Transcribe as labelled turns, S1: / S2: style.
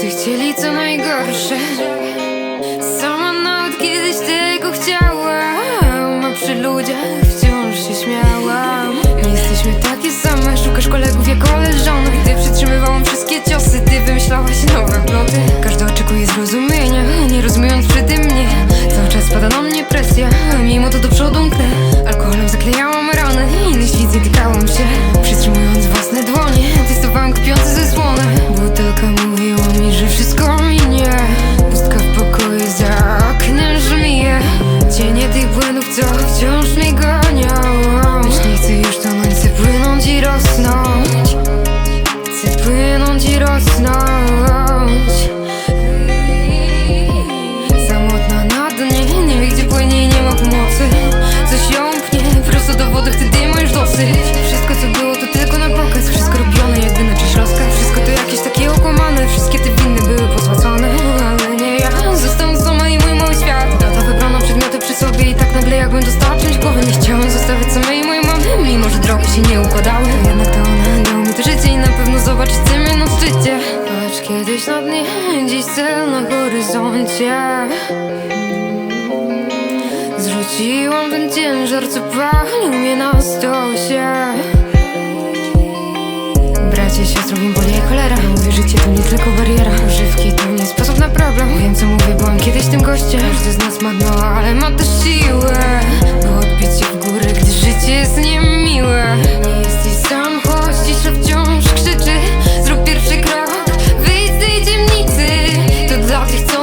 S1: Wszyscy chcieli co najgorsze. Sama nawet kiedyś tego chciałam A przy ludziach wciąż się śmiałam. My jesteśmy takie same Szukasz kolegów jak koleżanek. Ty przytrzymywałam wszystkie ciosy Ty wymyślałaś nowe ploty. Każdy oczekuje zrozumienia Nie rozumiejąc przy tym mnie. Cały czas pada na mnie presja Mimo to do przodu wciąż mnie szczycie kiedyś na dnie, dziś cel na horyzoncie. Zrzuciłam ten ciężar, co palił mnie na stosie. Bracie, siostro, im boli jak cholera. Mówię, życie to nie tylko bariera. Używki to nie sposób na problem. Wiem co mówię, byłam kiedyś tym gościem. Każdy Doch ich